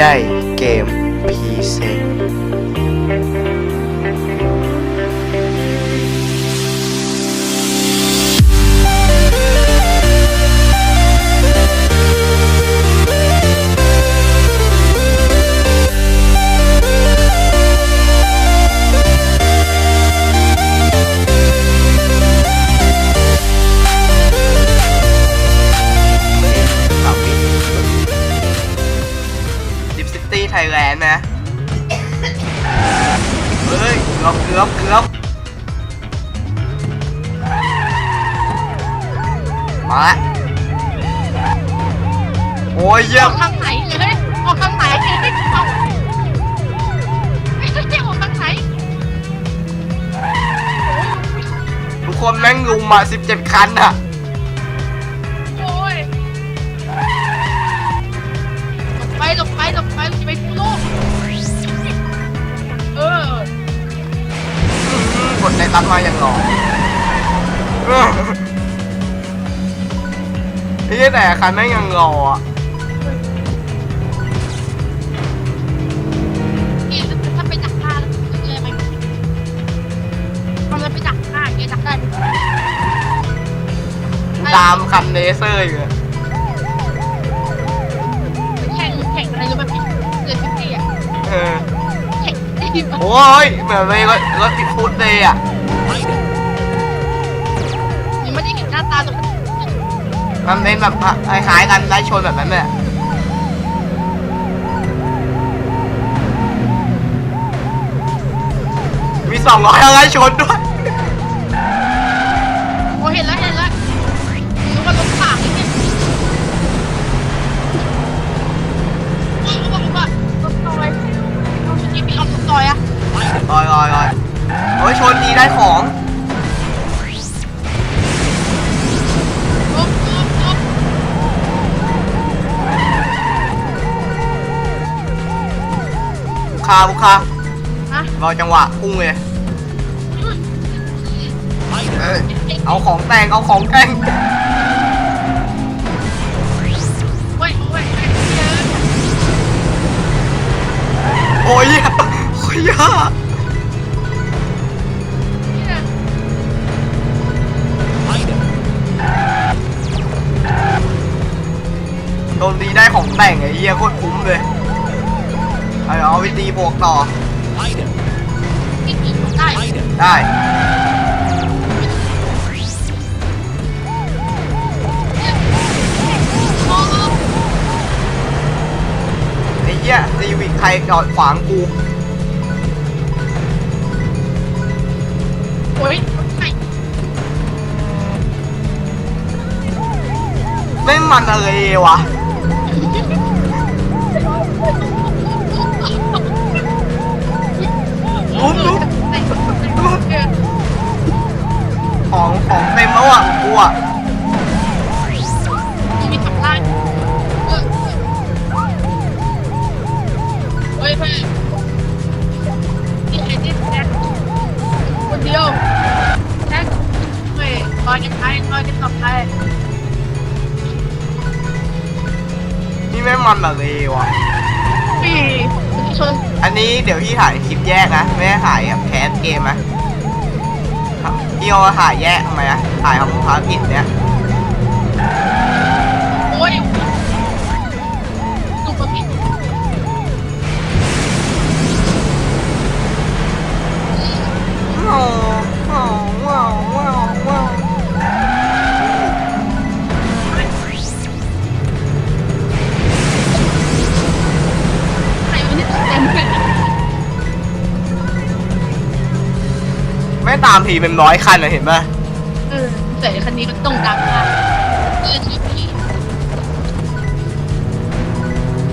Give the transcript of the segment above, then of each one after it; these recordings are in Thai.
ได้เกมพีเซ แม่งลุมมา17คันอะ โอ้ยหลบไปหลบไปหลบไปจะไปกู้โลกเออ กดในตัดมาอย่างหล่อเออไอ้เหี้ยแต่คันแม่งยังหล่ออะ ตามคันเลเซอร์อยู่อะแข่งแข่งอะไรรู้ไหมพี่เกิดพี่อะเออ แข่งที่โอ้ยเหมือนเลยรถรถติดฟุตเลยอะ ยังไม่ได้เห็นหน้าตาตรงนั้นมันเป็นแบบคล้ายๆกันไล่ชนแบบนั้นเลยมีสองร้อยไล่ชนด้วย โอ้เห็นแล้วเห็นแล้ว คาบุคาฮะรอจังหวะพุ่งเลยเออเอาของแต่งเอาของแต่งเว้ยเว้ยเจอโอ้ยโอ้ยยากเนี่ยโดนดีได้ของแต่งไอ้เหี้ยโคตรคุ้มเลย เอาเอาไปตีบวกต่อ ที่กินได้ ได้โอ้ไอ้เหี้ยซีวิกใครจอดขวางกูโอ้ยไข่ไม่มันอะไรวะ เดี๋ยวพี่ถ่ายคลิปแยกนะ ไม่ได้ถ่ายแบบแคสเกมนะครับพี่เอามาถ่ายแยกทำไมอะถ่ายของภารกิจเนี้ยโอ้ยถูกประเภทว้าวว้าวว้าวว้าวว้าวใครไม่ได้เต็มเลย ไม่ตามทีเป็นร้อยคันเลยเห็นป่ะเออแต่คันนี้มันต้องดังมากเออทีพี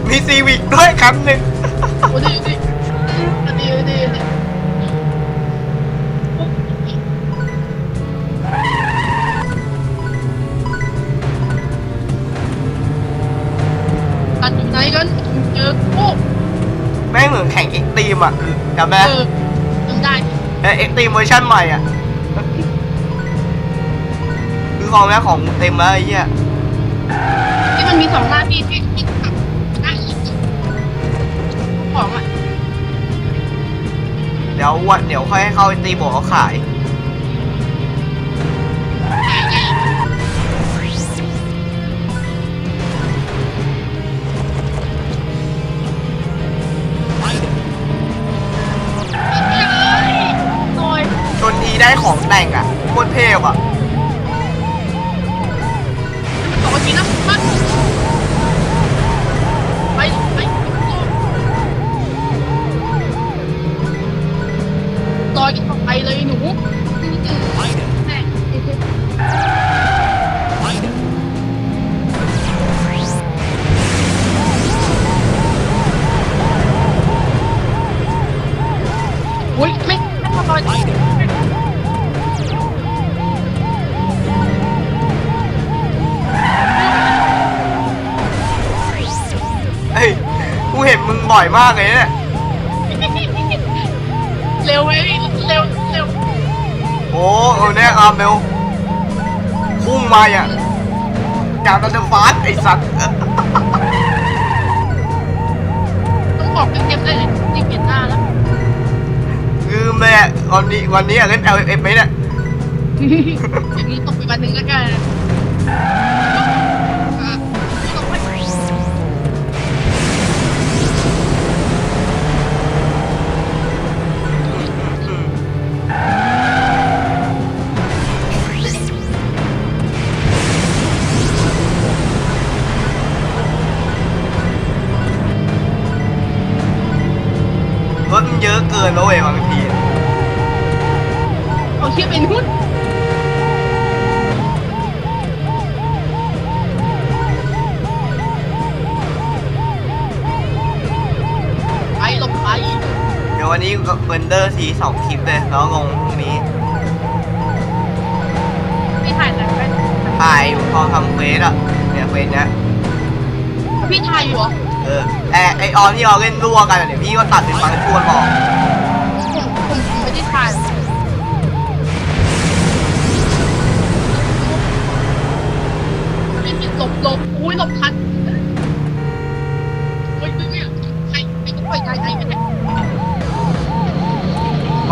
มีซีวิกด้วยคันหนึ่งโอ้ดีดีดีดีดีกันไหนกันเจอโอ้แม่งเหมือนแข่งเอ็กตีมอะจำได้เออทำได้ เอ็กตีมเวอร์ชันใหม่อะคือของแม่ของเต็มแล้วไอ้เหี้ยที่มันมีสองหน้าพี่พี่พี่าของอะ เดี๋ยววันเดี๋ยวค่อยให้เข้าไอตีบอกเขาขาย เฮ้ยกูเห็นมึงบ่อยมากเลยเนี่ย เร็วเว้ยเร็วเร็วโอ้เออเนี่ยอาร์เมลพุ่งมาอย่างจากตันเดอร์ฟาสไอสัตว์ ต้องบอกเต็มๆเลย มเลยอะวันนี้วันนี้อะเล่น L F ไหมเนี่ยอย่างนี้ตกไปวันหนึ่งก็กันอะตกไปอืมรถมันเยอะเกินแล้วเว้ย ววันนี้ก็เบนเดอร์ทีสองคลิปเลยแล้วลงพรุ่งนี้พี่ถ่ายหนังไปถ่ายอยู่พอทำเควสอะเนี่ยเควสเนี้ยพี่ถ่ายอยู่เหรอเออไอไอออนที่เราเล่นรั่วกันอะเดี๋ยวพี่ก็ตัดเป็นบางช่วงออก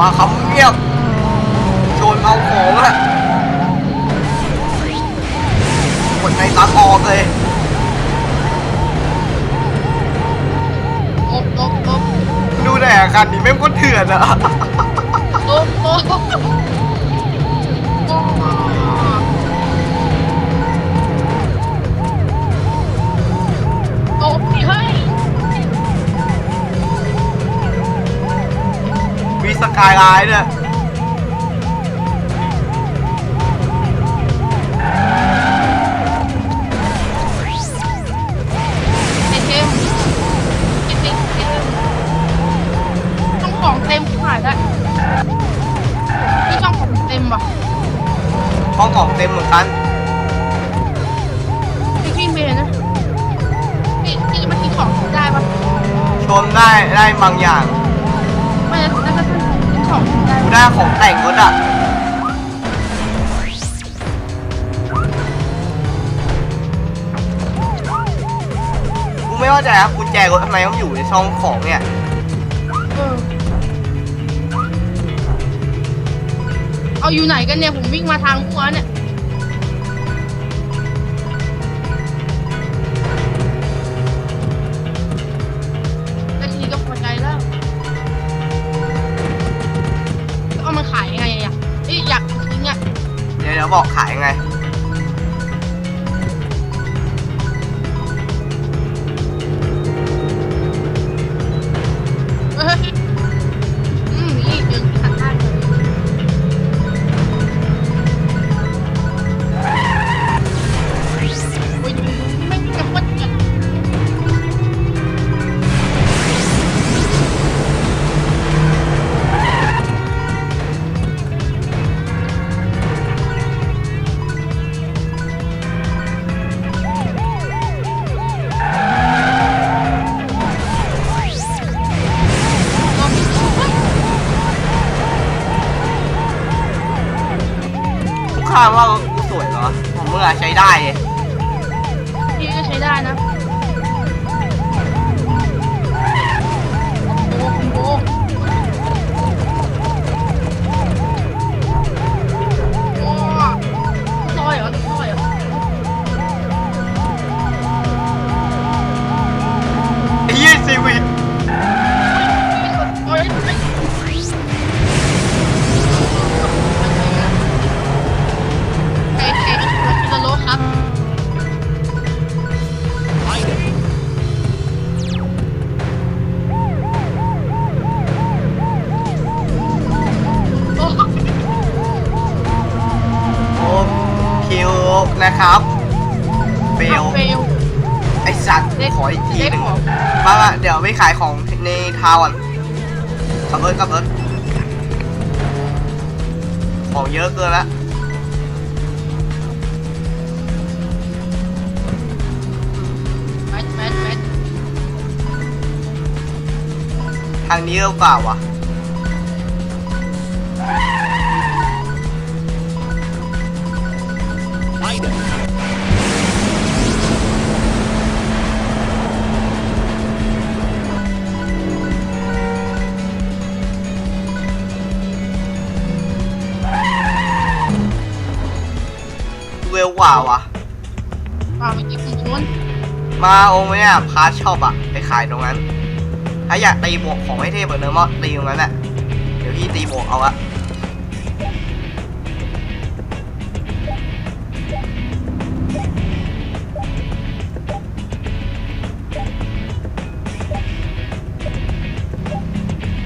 มาคำเงียบโจนเอาของอะกดในตัดออกเลยหลบหลบหลบดูแต่อาการนี้แม่งก็เถื่อนอะโอ้โหโอ้โหโอ้พี่เฮ้ยมี สกายไลน์ด้วยไอเทมไอเทมไอเทมต้องของเต็มขายได้นี่ต้องของเต็มว่ะห้องของเต็มเหมือนกันพี่พี่เมย์นะพี่พี่จะมากินของได้ปะชมได้ได้บางอย่าง หน้าของแต่งรถอะกูไม่เข้าใจครับกุญแจรถทำไมต้องอยู่ในช่องของเนี่ยเออเอาอยู่ไหนกันเนี่ย ผมวิ่งมาทางหัวเนี่ย ข้างว่ากูสวยเหรอผมเมื่อใช้ได้เลย ไปขายของในทาวน์ก่อนขับรถขับรถของเยอะเกินละแมทแมทแมททางนี้เร็วกว่าวะเมาองค์เนี่ยพาร์ทช็อปอะไปขายตรงนั้น ถ้าอยากตีบวกของให้เทพเหมือนเดิมก็ตีตรงนั้นแหละเดี๋ยวพี่ตีบวกเอาละ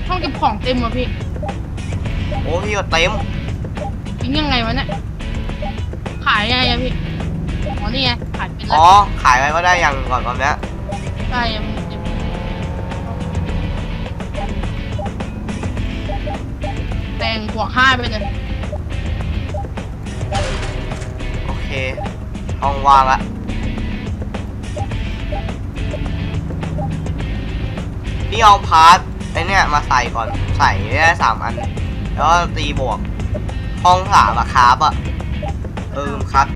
ห้องเก็บของเต็มว่ะพี่โอ้พี่ก็เต็มทิ้งยังไงวะเนี่ยขายยังไงอะพี่ อ๋วอขายไว้ก็ได้ยังก่อนตอนเนี้ยใช่ยังเต็มแต่งบวกห้าไปเลยโอเคห้องว่างละพี่เอาพาร์ทไอเนี่ยมาใส่ก่อนใส่ได้สามอัน แล้วก็ตีบวก ห้องสามอะคราฟอะเออครับ